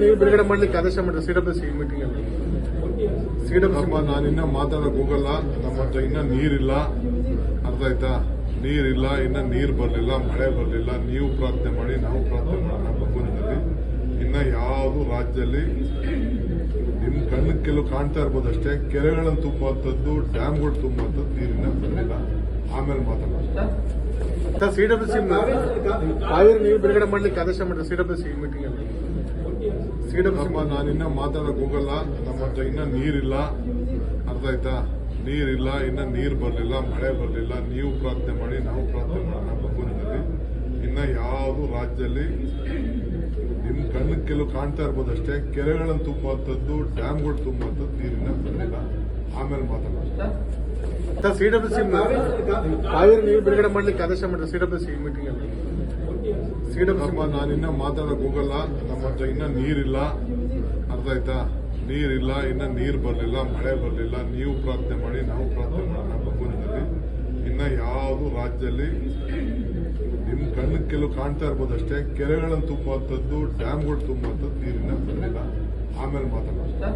ನೀರು ಬಿಡುಗಡೆ ಮಾಡ್ಲಿಕ್ಕೆ ಆದೇಶ ಮಾಡಿದ್ರೆ ಸಿ ಮೀಟಿಂಗ್ ಅಲ್ಲಿ. ಸಿಡಬ್ಲ್ಯೂಸಿ ನಮ್ಮ ನಾನಿನ್ನ ಮಾತಾಡಕ್ ಹೋಗಲ್ಲ. ನಮ್ಮ ಹತ್ರ ಇನ್ನ ನೀರಿಲ್ಲ. ಅರ್ಥ ಆಯ್ತಾ ನೀರಿಲ್ಲ, ಇನ್ನ ನೀರು ಬರಲಿಲ್ಲ, ಮಳೆ ಬರ್ಲಿಲ್ಲ. ನೀವು ಪ್ರಾರ್ಥನೆ ಮಾಡಿ, ನಾವು ಪ್ರಾರ್ಥನೆ ಮಾಡೋಣ ಭಗವಂತನಲ್ಲಿ ಇನ್ನ ಯಾವುದು ರಾಜ್ಯದಲ್ಲಿ ನಿಮ್ ಕಣ್ಣು ಕೆಲವು ಕಾಣ್ತಾ ಇರ್ಬೋದು ಅಷ್ಟೇ. ಕೆರೆಗಳನ್ನು ತುಂಬುವಂಥದ್ದು, ಡ್ಯಾಮ್ಗಳು ತುಂಬುವಂಥದ್ದು ನೀರಿನ ಬರಲಿಲ್ಲ. ಆಮೇಲೆ ಮಾತಾಡೋಣ ಸರ್ ಸಿ ಕಾವೇರಿ ನೀರು ಬಿಡುಗಡೆ ಮಾಡಲಿಕ್ಕೆ ಆದೇಶ ಮಾಡಿದ್ರೆ ಸಿಡಬ್ಲ್ಯೂಸಿ ಮೀಟಿಂಗ್ ಅಲ್ಲಿ. ಸಿಡಬ್ಲ್ಯೂಸಿ ನಾನು ನಾನಿನ್ನ ಮಾತಾಡೋ ಹೋಗಲ್ಲ. ನಮ್ಮ ಹತ್ರ ಇನ್ನ ನೀರಿಲ್ಲ. ಅರ್ಥ ಆಯ್ತಾ ನೀರಿಲ್ಲ ಇನ್ನ ನೀರು ಬರಲಿಲ್ಲ ಮಳೆ ಬರಲಿಲ್ಲ. ನೀವು ಪ್ರಾರ್ಥನೆ ಮಾಡಿ ನಾವು ಪ್ರಾರ್ಥನೆ ಮಾಡೋಣ ಭಗವಂತನಲ್ಲಿ ಇನ್ನ ಯಾವುದು ರಾಜ್ಯದಲ್ಲಿ ನಿಮ್ಮ ಕಣ್ಣು ಕೆಲವು ಕಾಣ್ತಾ ಇರ್ಬೋದು ಅಷ್ಟೇ ಕೆರೆಗಳನ್ನು ತುಂಬುವಂಥದ್ದು ಡ್ಯಾಮ್ಗಳು ತುಂಬುವಂಥದ್ದು ನೀರಿನ ಬರಲಿಲ್ಲ ಆಮೇಲೆ ಮಾತಾಡೋಣ ಸರ್ ಸಿ ಕಾವೇರಿ ನೀವು ಬಿಡುಗಡೆ ಮಾಡ್ಲಿಕ್ಕೆ ಆದೇಶ ಮಾಡಿದ್ರೆ ಸಿಡಬ್ಲ್ಯೂಸಿ ಮೀಟಿಂಗ್ ಅಲ್ಲಿ. ಸಿಡಬ್ಲ್ಯೂಸಿ ನಾನು ನಾನಿನ್ನ ಮಾತಾಡಕ್ ಹೋಗಲ್ಲ. ನಮ್ಮ ಹತ್ರ ಇನ್ನ ನೀರಿಲ್ಲ. ಅರ್ಥ ಆಯ್ತಾ ನೀರಿಲ್ಲ, ಇನ್ನ ನೀರು ಬರಲಿಲ್ಲ, ಮಳೆ ಬರಲಿಲ್ಲ. ನೀವು ಪ್ರಾರ್ಥನೆ ಮಾಡಿ, ನಾವು ಪ್ರಾರ್ಥನೆ ಮಾಡೋಣ ಭಗವಂತನಲ್ಲಿ ಇನ್ನ ಯಾವುದು ರಾಜ್ಯದಲ್ಲಿ ನಿಮ್ ಕಣ್ಣು ಕೆಲವು ಕಾಣ್ತಾ ಇರ್ಬೋದು ಅಷ್ಟೇ. ಕೆರೆಗಳನ್ನು ತುಂಬುವಂಥದ್ದು, ಡ್ಯಾಮ್ಗಳು ತುಂಬುವಂಥದ್ದು ನೀರಿನ ಬರಲಿಲ್ಲ ಆಮೇಲೆ ಮಾತಾಡೋಣ.